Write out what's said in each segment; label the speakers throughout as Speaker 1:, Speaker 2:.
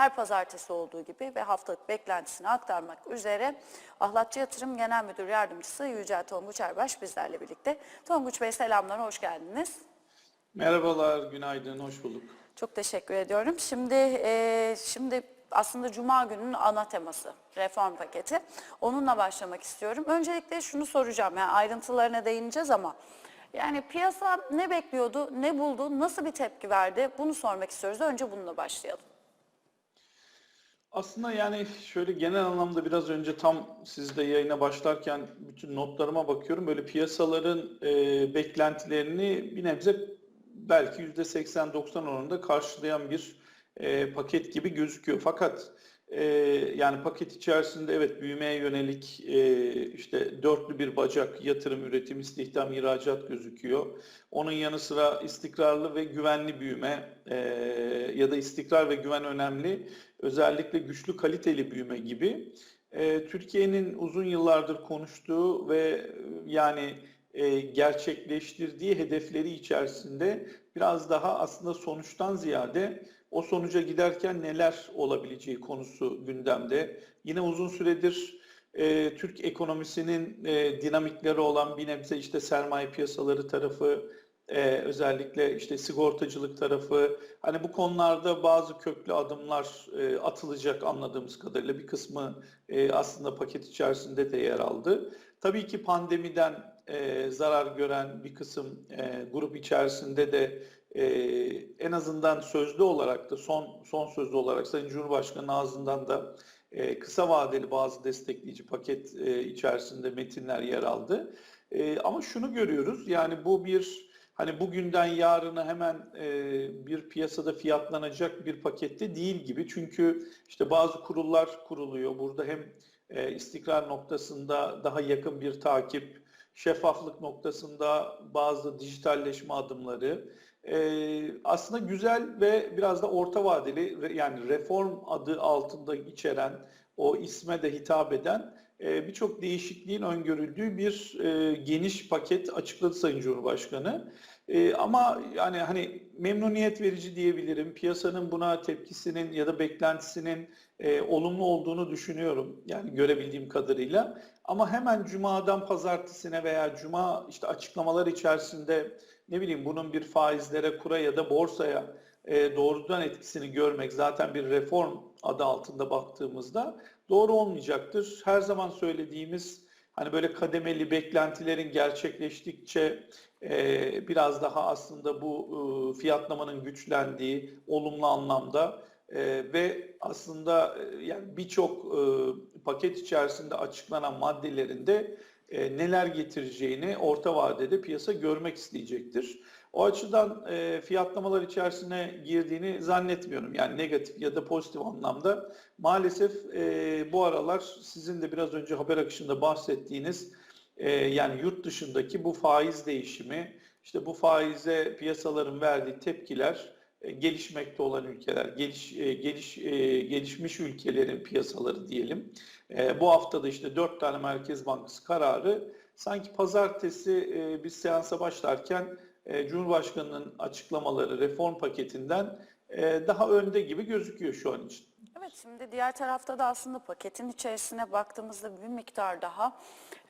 Speaker 1: her pazartesi olduğu gibi ve haftalık beklentisini aktarmak üzere Ahlatçı Yatırım Genel Müdür Yardımcısı Yücel Tonguç Erbaş bizlerle birlikte. Tonguç Bey selamlar, hoş geldiniz.
Speaker 2: Merhabalar, günaydın, hoş bulduk.
Speaker 1: Çok teşekkür ediyorum. Şimdi e, şimdi aslında Cuma gününün ana teması reform paketi. Onunla başlamak istiyorum. Öncelikle şunu soracağım. Yani ayrıntılarına değineceğiz ama yani piyasa ne bekliyordu, ne buldu, nasıl bir tepki verdi? Bunu sormak istiyoruz. Önce bununla başlayalım.
Speaker 2: Aslında yani şöyle genel anlamda biraz önce tam siz de yayına başlarken bütün notlarıma bakıyorum. Böyle piyasaların e, beklentilerini bir nebze belki %80-90 oranında karşılayan bir e, paket gibi gözüküyor. Fakat e, yani paket içerisinde evet büyümeye yönelik e, işte dörtlü bir bacak yatırım, üretim, istihdam, ihracat gözüküyor. Onun yanı sıra istikrarlı ve güvenli büyüme e, ya da istikrar ve güven önemli. Özellikle güçlü kaliteli büyüme gibi. E, Türkiye'nin uzun yıllardır konuştuğu ve e, yani e, gerçekleştirdiği hedefleri içerisinde biraz daha aslında sonuçtan ziyade o sonuca giderken neler olabileceği konusu gündemde. Yine uzun süredir e, Türk ekonomisinin e, dinamikleri olan bir nebze işte sermaye piyasaları tarafı, e, özellikle işte sigortacılık tarafı, hani bu konularda bazı köklü adımlar e, atılacak anladığımız kadarıyla bir kısmı e, aslında paket içerisinde de yer aldı. Tabii ki pandemiden e, zarar gören bir kısım e, grup içerisinde de e, en azından sözlü olarak da son son sözlü olarak Sayın Cumhurbaşkanı ağzından da e, kısa vadeli bazı destekleyici paket e, içerisinde metinler yer aldı. E, ama şunu görüyoruz yani bu bir hani bugünden yarına hemen e, bir piyasada fiyatlanacak bir pakette değil gibi. Çünkü işte bazı kurullar kuruluyor. Burada hem e, istikrar noktasında daha yakın bir takip, şeffaflık noktasında bazı dijitalleşme adımları, ee, aslında güzel ve biraz da orta vadeli yani reform adı altında içeren o isme de hitap eden e, birçok değişikliğin öngörüldüğü bir e, geniş paket açıkladı Sayın Cumhurbaşkanı. E, ama yani hani memnuniyet verici diyebilirim. Piyasanın buna tepkisinin ya da beklentisinin e, olumlu olduğunu düşünüyorum. Yani görebildiğim kadarıyla. Ama hemen cumadan pazartesine veya cuma işte açıklamalar içerisinde ne bileyim bunun bir faizlere, kura ya da borsaya e, doğrudan etkisini görmek zaten bir reform adı altında baktığımızda doğru olmayacaktır. Her zaman söylediğimiz hani böyle kademeli beklentilerin gerçekleştikçe e, biraz daha aslında bu e, fiyatlamanın güçlendiği olumlu anlamda e, ve aslında e, yani birçok e, paket içerisinde açıklanan maddelerinde e, neler getireceğini orta vadede piyasa görmek isteyecektir. O açıdan e, fiyatlamalar içerisine girdiğini zannetmiyorum. Yani negatif ya da pozitif anlamda. Maalesef e, bu aralar sizin de biraz önce haber akışında bahsettiğiniz e, yani yurt dışındaki bu faiz değişimi, işte bu faize piyasaların verdiği tepkiler, gelişmekte olan ülkeler, geliş, e, geliş, e, gelişmiş ülkelerin piyasaları diyelim. Bu hafta da işte dört tane Merkez Bankası kararı sanki pazartesi biz seansa başlarken Cumhurbaşkanı'nın açıklamaları reform paketinden daha önde gibi gözüküyor şu an için.
Speaker 1: Evet şimdi diğer tarafta da aslında paketin içerisine baktığımızda bir miktar daha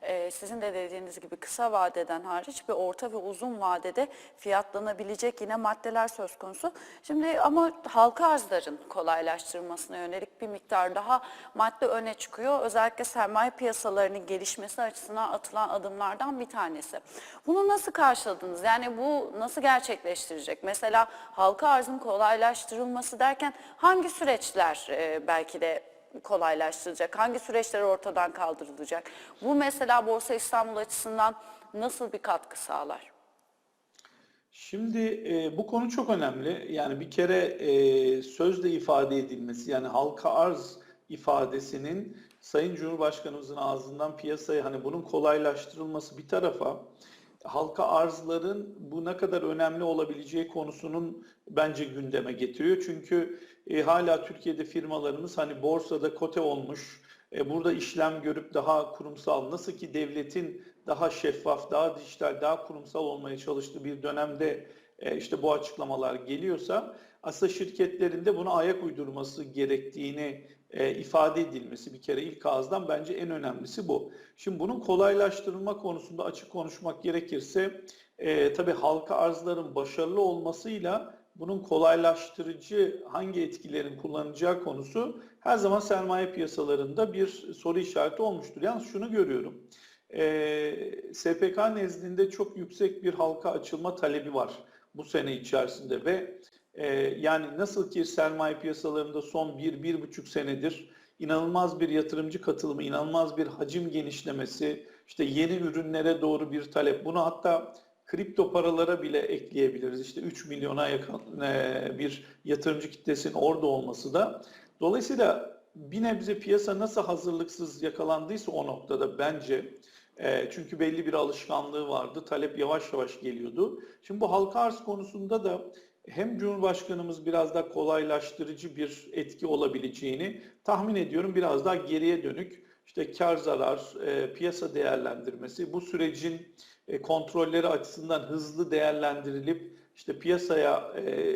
Speaker 1: e, sizin de dediğiniz gibi kısa vadeden hariç bir orta ve uzun vadede fiyatlanabilecek yine maddeler söz konusu. Şimdi ama halka arzların kolaylaştırılmasına yönelik bir miktar daha madde öne çıkıyor. Özellikle sermaye piyasalarının gelişmesi açısından atılan adımlardan bir tanesi. Bunu nasıl karşıladınız? Yani bu nasıl gerçekleştirecek? Mesela halka arzın kolaylaştırılması derken hangi süreçler e, belki de kolaylaştıracak? Hangi süreçler ortadan kaldırılacak? Bu mesela Borsa İstanbul açısından nasıl bir katkı sağlar?
Speaker 2: Şimdi e, bu konu çok önemli. Yani bir kere e, sözle ifade edilmesi yani halka arz ifadesinin Sayın Cumhurbaşkanımızın ağzından piyasaya hani bunun kolaylaştırılması bir tarafa halka arzların bu ne kadar önemli olabileceği konusunun bence gündeme getiriyor. Çünkü e, hala Türkiye'de firmalarımız hani borsada kote olmuş, e, burada işlem görüp daha kurumsal, nasıl ki devletin daha şeffaf, daha dijital, daha kurumsal olmaya çalıştığı bir dönemde e, işte bu açıklamalar geliyorsa aslında şirketlerin de buna ayak uydurması gerektiğini e, ifade edilmesi bir kere ilk ağızdan bence en önemlisi bu. Şimdi bunun kolaylaştırılma konusunda açık konuşmak gerekirse e, tabii halka arzların başarılı olmasıyla bunun kolaylaştırıcı hangi etkilerin kullanacağı konusu her zaman sermaye piyasalarında bir soru işareti olmuştur. Yalnız şunu görüyorum. E, SPK nezdinde çok yüksek bir halka açılma talebi var bu sene içerisinde ve e, yani nasıl ki sermaye piyasalarında son bir, bir buçuk senedir inanılmaz bir yatırımcı katılımı, inanılmaz bir hacim genişlemesi, işte yeni ürünlere doğru bir talep. Bunu hatta kripto paralara bile ekleyebiliriz. İşte 3 milyona yakın e, bir yatırımcı kitlesinin orada olması da. Dolayısıyla bir nebze piyasa nasıl hazırlıksız yakalandıysa o noktada bence e, çünkü belli bir alışkanlığı vardı. Talep yavaş yavaş geliyordu. Şimdi bu halka arz konusunda da hem Cumhurbaşkanımız biraz daha kolaylaştırıcı bir etki olabileceğini tahmin ediyorum. Biraz daha geriye dönük işte kar zarar, e, piyasa değerlendirmesi, bu sürecin e, kontrolleri açısından hızlı değerlendirilip işte piyasaya e,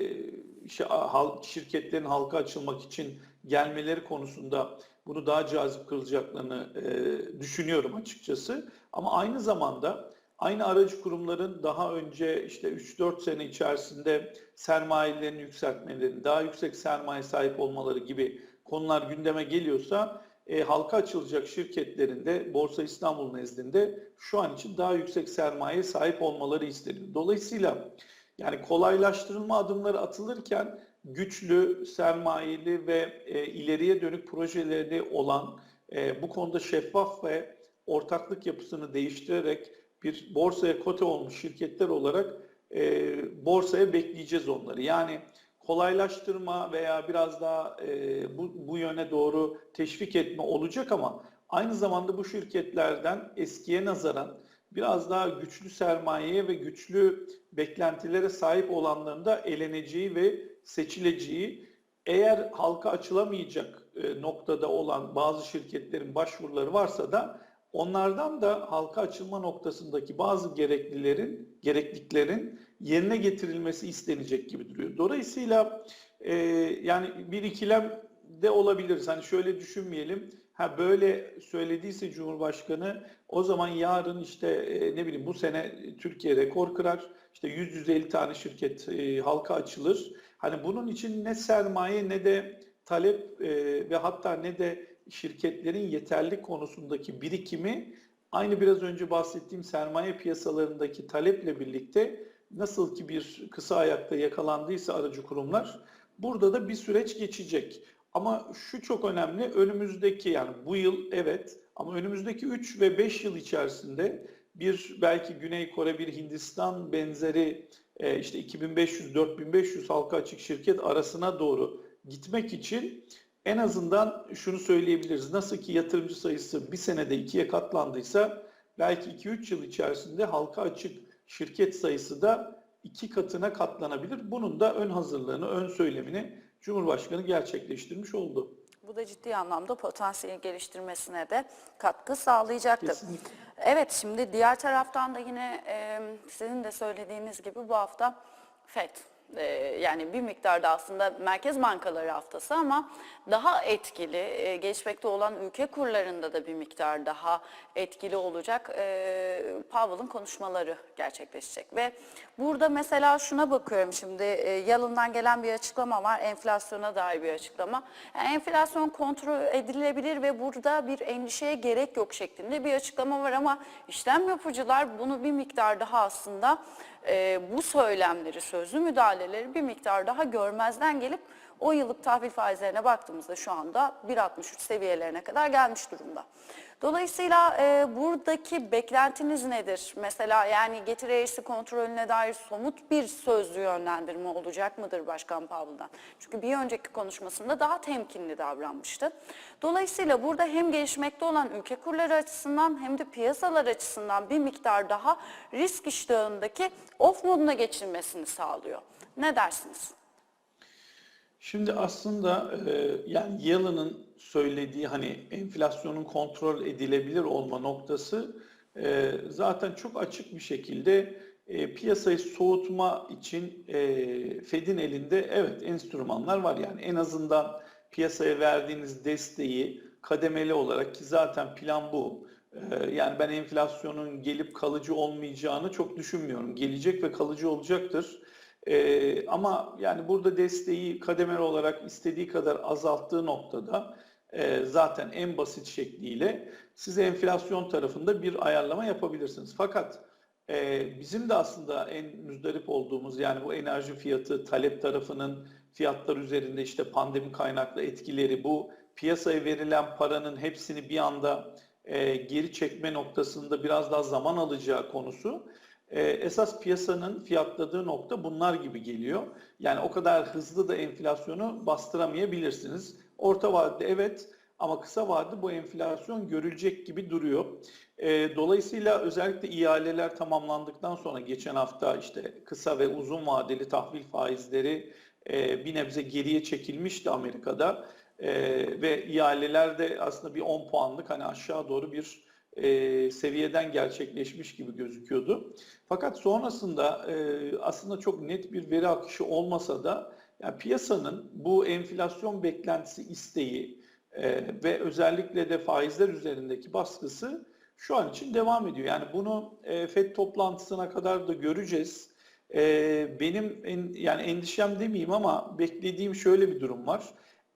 Speaker 2: şirketlerin halka açılmak için gelmeleri konusunda bunu daha cazip kılacaklarını e, düşünüyorum açıkçası. Ama aynı zamanda aynı aracı kurumların daha önce işte 3-4 sene içerisinde sermayelerini yükseltmeleri, daha yüksek sermaye sahip olmaları gibi konular gündeme geliyorsa e, halka açılacak şirketlerin de Borsa İstanbul nezdinde şu an için daha yüksek sermaye sahip olmaları isteniyor. Dolayısıyla yani kolaylaştırılma adımları atılırken güçlü, sermayeli ve e, ileriye dönük projeleri olan e, bu konuda şeffaf ve ortaklık yapısını değiştirerek bir borsaya kote olmuş şirketler olarak e, borsaya bekleyeceğiz onları. Yani kolaylaştırma veya biraz daha e, bu, bu yöne doğru teşvik etme olacak ama aynı zamanda bu şirketlerden eskiye nazaran biraz daha güçlü sermayeye ve güçlü beklentilere sahip olanların da eleneceği ve seçileceği eğer halka açılamayacak e, noktada olan bazı şirketlerin başvuruları varsa da onlardan da halka açılma noktasındaki bazı gereklilerin, gerekliliklerin yerine getirilmesi istenecek gibi duruyor. Dolayısıyla e, yani bir ikilem de olabiliriz. Hani şöyle düşünmeyelim. Ha böyle söylediyse Cumhurbaşkanı o zaman yarın işte e, ne bileyim bu sene Türkiye rekor kırar. İşte 100-150 tane şirket e, halka açılır. Hani bunun için ne sermaye ne de talep e, ve hatta ne de şirketlerin yeterli konusundaki birikimi aynı biraz önce bahsettiğim sermaye piyasalarındaki taleple birlikte nasıl ki bir kısa ayakta yakalandıysa aracı kurumlar burada da bir süreç geçecek. Ama şu çok önemli önümüzdeki yani bu yıl evet ama önümüzdeki 3 ve 5 yıl içerisinde bir belki Güney Kore bir Hindistan benzeri e, işte 2500-4500 halka açık şirket arasına doğru gitmek için en azından şunu söyleyebiliriz. Nasıl ki yatırımcı sayısı bir senede ikiye katlandıysa belki 2-3 yıl içerisinde halka açık şirket sayısı da iki katına katlanabilir. Bunun da ön hazırlığını, ön söylemini Cumhurbaşkanı gerçekleştirmiş oldu.
Speaker 1: Bu da ciddi anlamda potansiyel geliştirmesine de katkı sağlayacaktır.
Speaker 2: Kesinlikle.
Speaker 1: Evet şimdi diğer taraftan da yine e, sizin de söylediğiniz gibi bu hafta FED yani bir miktarda aslında merkez bankaları haftası ama daha etkili e, gelişmekte olan ülke kurlarında da bir miktar daha etkili olacak e, Powell'ın konuşmaları gerçekleşecek. Ve burada mesela şuna bakıyorum şimdi e, Yalın'dan gelen bir açıklama var enflasyona dair bir açıklama. Enflasyon kontrol edilebilir ve burada bir endişeye gerek yok şeklinde bir açıklama var ama işlem yapıcılar bunu bir miktar daha aslında e, bu söylemleri, sözlü müdahaleleri bir miktar daha görmezden gelip o yıllık tahvil faizlerine baktığımızda şu anda 1.63 seviyelerine kadar gelmiş durumda. Dolayısıyla e, buradaki beklentiniz nedir? Mesela yani getiri eğrisi kontrolüne dair somut bir sözlü yönlendirme olacak mıdır Başkan Powell'dan? Çünkü bir önceki konuşmasında daha temkinli davranmıştı. Dolayısıyla burada hem gelişmekte olan ülke kurları açısından hem de piyasalar açısından bir miktar daha risk iştahındaki off moduna geçilmesini sağlıyor. Ne dersiniz?
Speaker 2: Şimdi aslında e, yani Yalın'ın söylediği hani enflasyonun kontrol edilebilir olma noktası e, zaten çok açık bir şekilde e, piyasayı soğutma için e, Fed'in elinde evet enstrümanlar var. Yani en azından piyasaya verdiğiniz desteği kademeli olarak ki zaten plan bu. E, yani ben enflasyonun gelip kalıcı olmayacağını çok düşünmüyorum. Gelecek ve kalıcı olacaktır. E, ama yani burada desteği kademeli olarak istediği kadar azalttığı noktada e, zaten en basit şekliyle size enflasyon tarafında bir ayarlama yapabilirsiniz. Fakat e, bizim de aslında en müzdarip olduğumuz yani bu enerji fiyatı talep tarafının fiyatlar üzerinde işte pandemi kaynaklı etkileri bu piyasaya verilen paranın hepsini bir anda e, geri çekme noktasında biraz daha zaman alacağı konusu. E, esas piyasanın fiyatladığı nokta bunlar gibi geliyor. Yani o kadar hızlı da enflasyonu bastıramayabilirsiniz. Orta vadede evet ama kısa vadede bu enflasyon görülecek gibi duruyor. E, dolayısıyla özellikle ihaleler tamamlandıktan sonra geçen hafta işte kısa ve uzun vadeli tahvil faizleri e, bir nebze geriye çekilmişti Amerika'da. E, ve ihaleler de aslında bir 10 puanlık hani aşağı doğru bir e, seviyeden gerçekleşmiş gibi gözüküyordu. Fakat sonrasında e, aslında çok net bir veri akışı olmasa da yani piyasanın bu enflasyon beklentisi isteği e, ve özellikle de faizler üzerindeki baskısı şu an için devam ediyor. Yani bunu e, FED toplantısına kadar da göreceğiz. E, benim en, yani endişem demeyeyim ama beklediğim şöyle bir durum var.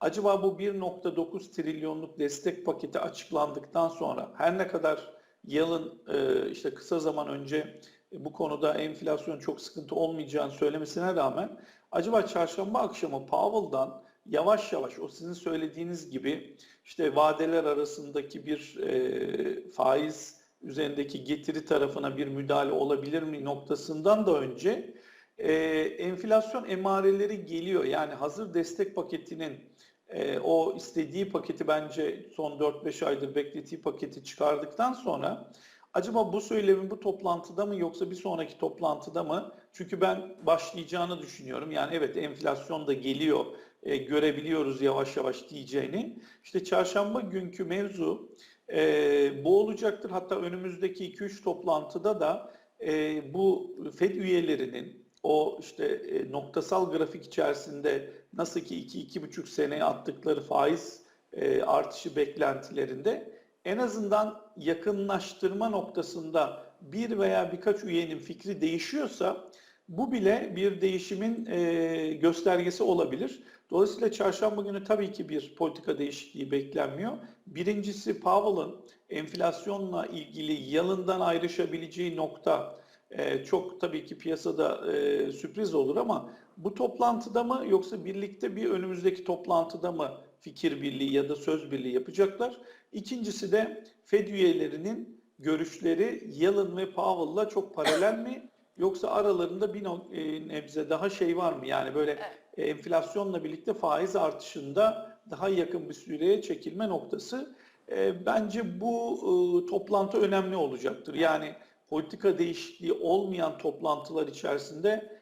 Speaker 2: Acaba bu 1.9 trilyonluk destek paketi açıklandıktan sonra her ne kadar yılın e, işte kısa zaman önce bu konuda enflasyon çok sıkıntı olmayacağını söylemesine rağmen acaba çarşamba akşamı Powell'dan yavaş yavaş o sizin söylediğiniz gibi işte vadeler arasındaki bir e, faiz üzerindeki getiri tarafına bir müdahale olabilir mi noktasından da önce e, enflasyon emareleri geliyor. Yani hazır destek paketinin e, o istediği paketi bence son 4-5 aydır beklediği paketi çıkardıktan sonra acaba bu söylemin bu toplantıda mı yoksa bir sonraki toplantıda mı? Çünkü ben başlayacağını düşünüyorum. Yani evet enflasyon da geliyor e, görebiliyoruz yavaş yavaş diyeceğini. İşte çarşamba günkü mevzu e, bu olacaktır. Hatta önümüzdeki 2-3 toplantıda da e, bu FED üyelerinin o işte e, noktasal grafik içerisinde nasıl ki 2-2,5 seneye attıkları faiz e, artışı beklentilerinde en azından yakınlaştırma noktasında bir veya birkaç üyenin fikri değişiyorsa bu bile bir değişimin e, göstergesi olabilir. Dolayısıyla çarşamba günü tabii ki bir politika değişikliği beklenmiyor. Birincisi Powell'ın enflasyonla ilgili yalından ayrışabileceği nokta e, çok tabii ki piyasada e, sürpriz olur ama bu toplantıda mı yoksa birlikte bir önümüzdeki toplantıda mı fikir birliği ya da söz birliği yapacaklar? İkincisi de Fed üyelerinin görüşleri Yellen ve Powell'la çok paralel mi? Yoksa aralarında bir e, nebze daha şey var mı? Yani böyle enflasyonla birlikte faiz artışında daha yakın bir süreye çekilme noktası. E, bence bu e, toplantı önemli olacaktır. Yani politika değişikliği olmayan toplantılar içerisinde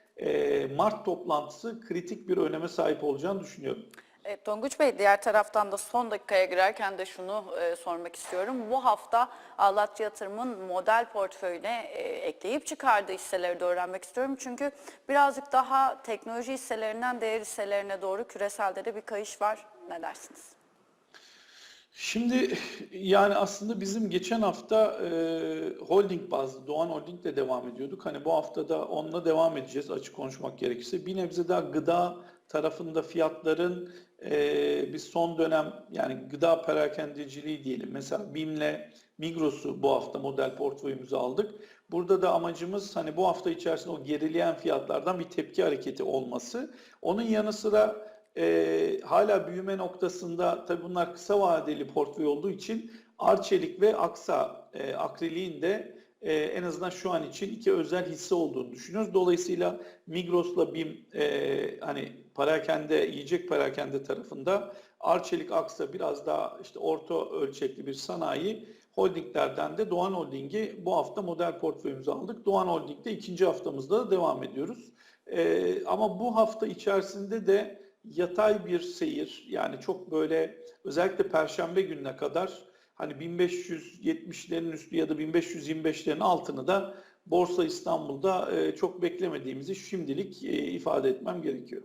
Speaker 2: Mart toplantısı kritik bir öneme sahip olacağını düşünüyorum.
Speaker 1: Evet, Tonguç Bey diğer taraftan da son dakikaya girerken de şunu e, sormak istiyorum. Bu hafta Ağlatçı Yatırım'ın model portföyüne e, ekleyip çıkardığı hisseleri de öğrenmek istiyorum. Çünkü birazcık daha teknoloji hisselerinden değer hisselerine doğru küreselde de bir kayış var. Ne dersiniz?
Speaker 2: Şimdi yani aslında bizim geçen hafta e, holding bazlı Doğan Holding'le devam ediyorduk. Hani bu hafta da onunla devam edeceğiz açık konuşmak gerekirse. Bir nebze daha gıda tarafında fiyatların e, biz son dönem yani gıda perakendeciliği diyelim. Mesela BİM'le Migros'u bu hafta model portföyümüze aldık. Burada da amacımız hani bu hafta içerisinde o gerileyen fiyatlardan bir tepki hareketi olması. Onun yanı sıra e, hala büyüme noktasında tabii bunlar kısa vadeli portföy olduğu için Arçelik ve Aksa e, Akrilik'in de e, en azından şu an için iki özel hisse olduğunu düşünüyoruz. Dolayısıyla Migros'la BİM e, hani parakende, yiyecek parakende tarafında Arçelik Aksa biraz daha işte orta ölçekli bir sanayi holdinglerden de Doğan Holding'i bu hafta model portföyümüze aldık. Doğan Holding'de ikinci haftamızda da devam ediyoruz. E, ama bu hafta içerisinde de yatay bir seyir yani çok böyle özellikle perşembe gününe kadar hani 1570'lerin üstü ya da 1525'lerin altını da Borsa İstanbul'da e, çok beklemediğimizi şimdilik e, ifade etmem gerekiyor.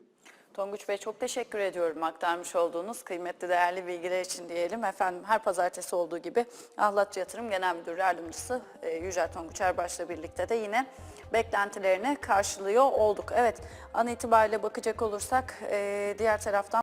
Speaker 1: Tonguç Bey çok teşekkür ediyorum aktarmış olduğunuz kıymetli değerli bilgiler için diyelim. Efendim her pazartesi olduğu gibi Ahlatçı Yatırım Genel Müdür Yardımcısı e, Yücel Tonguç Erbaş'la birlikte de yine beklentilerini karşılıyor olduk. Evet an itibariyle bakacak olursak e, diğer taraftan